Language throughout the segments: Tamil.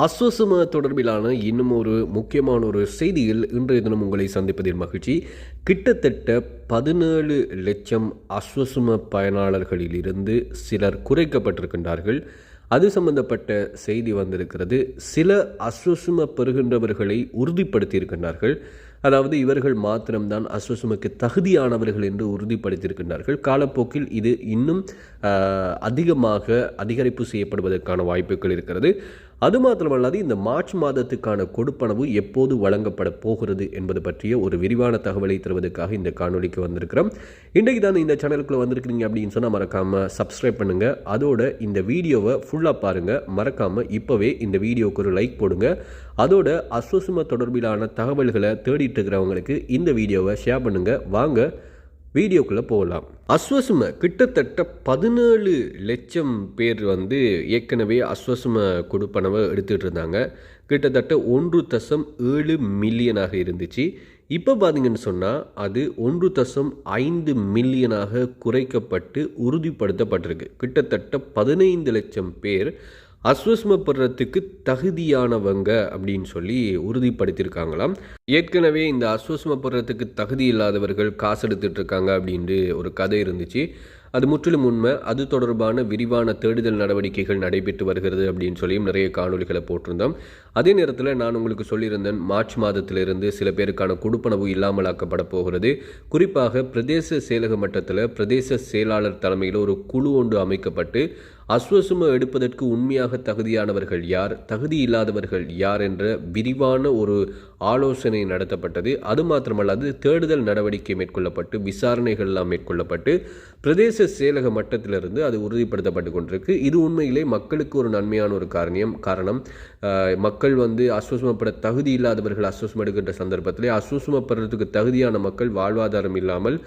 அஸ்வசம தொடர்பிலான இன்னும் ஒரு முக்கியமான ஒரு செய்தியில் இன்றைய தினம் உங்களை சந்திப்பதில் மகிழ்ச்சி. கிட்டத்தட்ட பதினேழு லட்சம் அஸ்வசம பயனாளர்களிலிருந்து சிலர் குறைக்கப்பட்டிருக்கின்றார்கள். அது சம்பந்தப்பட்ட செய்தி வந்திருக்கிறது. சில அஸ்வசும பெறுகின்றவர்களை உறுதிப்படுத்தியிருக்கின்றார்கள். அதாவது இவர்கள் மாத்திரம்தான் அஸ்வசுமக்கு தகுதியானவர்கள் என்று உறுதிப்படுத்தியிருக்கின்றார்கள். காலப்போக்கில் இது இன்னும் அதிகமாக அதிகரிப்பு செய்யப்படுவதற்கான வாய்ப்புகள் இருக்கிறது. அது மாத்திரமல்லாது இந்த மார்ச் மாதத்துக்கான கொடுப்பனவு எப்போது வழங்கப்பட போகிறது என்பது பற்றிய ஒரு விரிவான தகவலை தருவதற்காக இந்த காணொலிக்கு வந்திருக்கிறோம். இன்றைக்கு தான் இந்த சேனலுக்குள்ள வந்திருக்கிறீங்க அப்படின்னு சொன்னால் மறக்காமல் சப்ஸ்கிரைப் பண்ணுங்க. அதோட இந்த வீடியோவை ஃபுல்லாக பாருங்கள் மறக்காமல் இப்போவே இந்த வீடியோவுக்கு ஒரு லைக் போடுங்க. அதோட அஸ்வசும தொடர்பிலான தகவல்களை தேடிட்டு இருக்கிறவங்களுக்கு இந்த வீடியோவை ஷேர் பண்ணுங்கள் வாங்க வீடியோக்குள்ளே போகலாம் அஸ்வசும கிட்டத்தட்ட பதினேழு லட்சம் பேர் வந்து ஏற்கனவே அஸ்வசும கொடுப்பனவை எடுத்துகிட்டு இருந்தாங்க. கிட்டத்தட்ட ஒன்று தசம் ஏழு மில்லியனாக இருந்துச்சு. இப்போ பார்த்தீங்கன்னு சொன்னால் அது ஒன்று தசம் ஐந்து மில்லியனாக குறைக்கப்பட்டு உறுதிப்படுத்தப்பட்டிருக்கு. கிட்டத்தட்ட பதினைந்து லட்சம் பேர் அஸ்வஸ்மப்படுறதுக்கு தகுதியானவங்க அப்படின்னு சொல்லி உறுதிப்படுத்தியிருக்காங்களாம். ஏற்கனவே இந்த அஸ்வஸ்மப்படுறதுக்கு தகுதி இல்லாதவர்கள் காசு எடுத்துட்டு இருக்காங்க அப்படின்ட்டு ஒரு கதை இருந்துச்சு. அது முற்றிலும் உண்மை. அது தொடர்பான விரிவான தேடுதல் நடவடிக்கைகள் நடைபெற்று வருகிறது அப்படின்னு சொல்லியும் நிறைய காணொளிகளை போட்டிருந்தோம். அதே நேரத்தில் நான் உங்களுக்கு சொல்லியிருந்தேன் மார்ச் மாதத்திலிருந்து சில பேருக்கான கொடுப்பனவு இல்லாமலாக்கப்பட போகிறது. குறிப்பாக பிரதேச செயலக மட்டத்தில் பிரதேச செயலாளர் தலைமையில் ஒரு குழு ஒன்று அமைக்கப்பட்டு அஸ்வசும எடுப்பதற்கு உண்மையாக தகுதியானவர்கள் யார்? தகுதி இல்லாதவர்கள் யார் என்ற விரிவான ஒரு ஆலோசனை நடத்தப்பட்டது. அது மாத்திரமல்லாது தேடுதல் நடவடிக்கை மேற்கொள்ளப்பட்டு விசாரணைகள் எல்லாம் மேற்கொள்ளப்பட்டு பிரதேச செயலக மட்டத்திலிருந்து அது உறுதிப்படுத்தப்பட்டு கொண்டிருக்கு. இது உண்மையிலே மக்களுக்கு ஒரு நன்மையான ஒரு காரணியம் காரணம். மக்கள் வந்து அஸ்வசுமப்பட தகுதி இல்லாதவர்கள் அஸ்வசம் எடுக்கின்ற சந்தர்ப்பத்திலே அஸ்வசுமப்படுறதுக்கு தகுதியான மக்கள் வாழ்வாதாரம் இல்லாமல்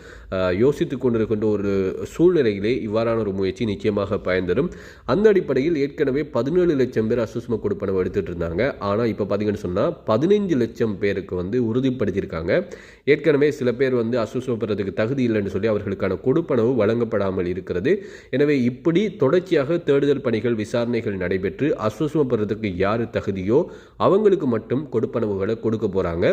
யோசித்து கொண்டிருக்கின்ற ஒரு சூழ்நிலையிலே இவ்வாறான ஒரு முயற்சி நிச்சயமாக பயன்தரும் அந்த அடிப்படையில் ஏற்கனவே பதினேழு லட்சம் பேர் அசுஸ்ம கொடுப்பனவு எடுத்துட்டு இருந்தாங்க. ஆனால் இப்போ பார்த்தீங்கன்னு சொன்னால் பதினைஞ்சு லட்சம் பேருக்கு வந்து உறுதிப்படுத்தியிருக்காங்க. ஏற்கனவே சில பேர் வந்து அசுஸ்ம பெறதுக்கு தகுதி இல்லைன்னு சொல்லி அவர்களுக்கான கொடுப்பனவு வழங்கப்படாமல் இருக்கிறது. எனவே இப்படி தொடர்ச்சியாக தேடுதல் பணிகள் விசாரணைகள் நடைபெற்று அசுஸ்ம பெறதுக்கு யார் தகுதியோ அவங்களுக்கு மட்டும் கொடுப்பனவுகளை கொடுக்க போகிறாங்க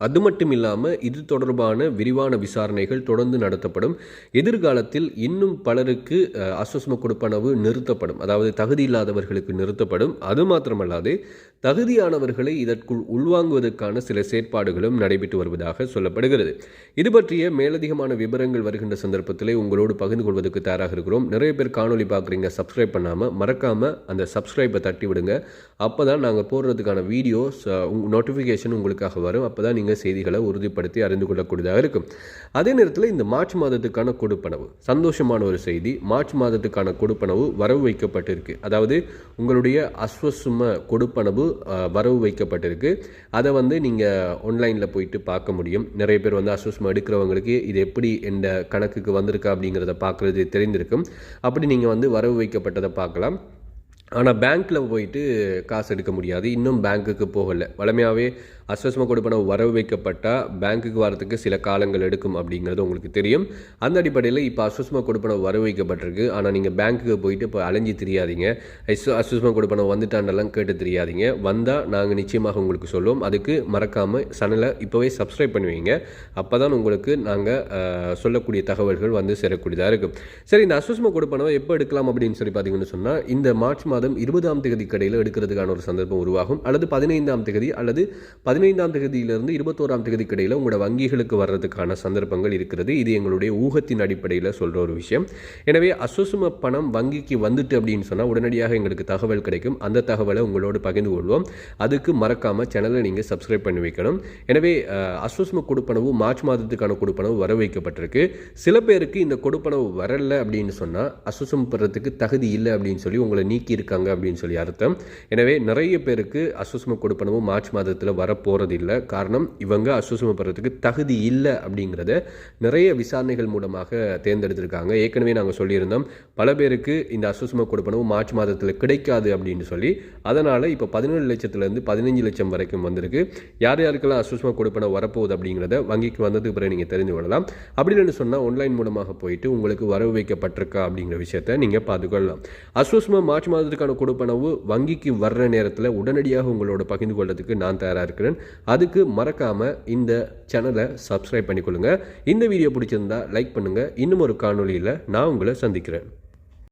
அது மட்டும் இல்லாமல் இது தொடர்பான விரிவான விசாரணைகள் தொடர்ந்து நடத்தப்படும். எதிர்காலத்தில் இன்னும் பலருக்கு அஸ்வஸ்ம கொடுப்பனவு நிறுத்தப்படும். அதாவது தகுதி இல்லாதவர்களுக்கு நிறுத்தப்படும். அது மாத்திரமல்லாது தகுதியானவர்களை இதற்குள் உள்வாங்குவதற்கான சில செயற்பாடுகளும் நடைபெற்று வருவதாக சொல்லப்படுகிறது. இது பற்றிய மேலதிகமான விவரங்கள் வருகின்ற சந்தர்ப்பத்திலே உங்களோடு பகிர்ந்து கொள்வதற்கு தயாராக இருக்கிறோம். நிறைய பேர் காணொளி பார்க்குறீங்க சப்ஸ்கிரைப் பண்ணாமல் மறக்காமல் அந்த சப்ஸ்கிரைப்பை தட்டி விடுங்க அப்போ தான் நாங்கள் போடுறதுக்கான வீடியோஸ் நோட்டிஃபிகேஷன் உங்களுக்காக வரும். அப்போ தான் நீங்கள் செய்திகளை உறுதிப்படுத்தி அறிந்து கொள்ளக்கூடியதாக இருக்கும். அதே நேரத்தில் இந்த மார்ச் மாதத்துக்கான கொடுப்பனவு சந்தோஷமான ஒரு செய்தி. மார்ச் மாதத்துக்கான கொடுப்பனவு வரவு வைக்கப்பட்டிருக்கு. அதாவது உங்களுடைய அஸ்வசும கொடுப்பனவு வரவு வைக்கப்பட்டிருக்கு. அதை வந்து நீங்கள் ஆன்லைனில் போயிட்டு பார்க்க முடியும். நிறைய பேர் வந்து அசோசியம் எடுக்கிறவங்களுக்கு இது எப்படி இந்த கணக்குக்கு வந்திருக்கா அப்படிங்கிறத பார்க்குறது தெரிந்திருக்கும். அப்படி நீங்கள் வந்து வரவு வைக்கப்பட்டதை பார்க்கலாம். ஆனால் பேங்க்கில் போயிட்டு காசு எடுக்க முடியாது. இன்னும் பேங்க்குக்கு போகலை. வழமையாகவே அஸ்வசம கொடுப்பனவு வரவு வைக்கப்பட்டால் பேங்க்குக்கு வரத்துக்கு சில காலங்கள் எடுக்கும் அப்படிங்கிறது உங்களுக்கு தெரியும். அந்த அடிப்படையில் இப்போ அஸ்வசம கொடுப்பனம் வரவு வைக்கப்பட்டிருக்கு. ஆனால் நீங்கள் பேங்க்குக்கு போயிட்டு இப்போ அலைஞ்சு தெரியாதீங்க. அஸ்வசம அஸ்வஸ்ம கொடுப்பனவு வந்துட்டாண்டெல்லாம் கேட்டு தெரியாதீங்க. வந்தால் நாங்கள் நிச்சயமாக உங்களுக்கு சொல்லுவோம். அதுக்கு மறக்காமல் சேனலை இப்போவே சப்ஸ்கிரைப் பண்ணுவீங்க அப்போ தான் உங்களுக்கு நாங்கள் சொல்லக்கூடிய தகவல்கள் வந்து சேரக்கூடியதாக இருக்கும். சரி இந்த அஸ்வசம கொடுப்பனவை எப்போ எடுக்கலாம் அப்படின்னு சொல்லி பார்த்தீங்கன்னு சொன்னால் இந்த மார்ச் மாதம் இருபதாம் தேதி கடையில் எடுக்கிறதுக்கான ஒரு சந்தர்ப்பம் உருவாகும். அல்லது பதினைந்தாம் தேதி அல்லது பதினைந்தாம் தேதியிலிருந்து இருபத்தோராம் தேதி கடையில் உங்களோட வங்கிகளுக்கு வர்றதுக்கான சந்தர்ப்பங்கள் இருக்கிறது. இது எங்களுடைய ஊகத்தின் அடிப்படையில் சொல்கிற ஒரு விஷயம். எனவே அசுசும பணம் வங்கிக்கு வந்துட்டு அப்படின்னு சொன்னால் உடனடியாக எங்களுக்கு தகவல் கிடைக்கும். அந்த தகவலை உங்களோடு பகிர்ந்து கொள்வோம். அதுக்கு மறக்காமல் சேனலை நீங்கள் சப்ஸ்கிரைப் பண்ணி வைக்கணும். எனவே அசுசும கொடுப்பனவு மார்ச் மாதத்துக்கான கொடுப்பனவு வர வைக்கப்பட்டிருக்கு. சில பேருக்கு இந்த கொடுப்பனவு வரல அப்படின்னு சொன்னால் அஸ்வசம் பெறத்துக்கு தகுதி இல்லை அப்படின்னு சொல்லி உங்களை நீக்கி இருக்காங்க அப்படின்னு சொல்லி அர்த்தம். எனவே நிறைய பேருக்கு அஸ்வசம கொடுப்பனவு மார்ச் மாதத்தில் வர போகிறதில்ல காரணம் இவங்க அஸ்வசம தகுதி இல்லை அப்படிங்கிறத நிறைய விசாரணைகள் மூலமாக தேர்ந்தெடுத்திருக்காங்க. ஏற்கனவே நாங்கள் சொல்லியிருந்தோம் பல பேருக்கு இந்த அஸ்வசம கொடுப்பனவு மார்ச் மாதத்தில் கிடைக்காது அப்படின்னு சொல்லி அதனால் இப்போ பதினேழு லட்சத்துலேருந்து பதினஞ்சு லட்சம் வரைக்கும் வந்திருக்கு. யார் யாருக்கெல்லாம் அஸ்வசம கொடுப்பனவு வரப்போகுது அப்படிங்கிறத வங்கிக்கு வந்ததுக்கு பிறகு நீங்கள் தெரிந்து கொள்ளலாம். அப்படி இல்லைன்னு சொன்னால் ஆன்லைன் மூலமாக போயிட்டு உங்களுக்கு வரவு வைக்கப்பட்டிருக்கா அப்படிங்கிற விஷயத்தை நீங்கள் பார்த்துக்கொள்ளலாம். அஸ்வஸ்மா மார்ச் மாதத்துக்கான கொடுப்பனவு வங்கிக்கு வர்ற நேரத்தில் உடனடியாக உங்களோட பகிர்ந்து கொள்றதுக்கு நான் தயாராக இருக்கிறேன். அதுக்கு மறக்காமல் இந்த சேனலை சப்ஸ்கிரைப் பண்ணிக்கொள்ளுங்கள் இந்த வீடியோ பிடிச்சிருந்தா லைக் பண்ணுங்கள் இன்னும் ஒரு காணொளியில் நான் உங்களை சந்திக்கிறேன்.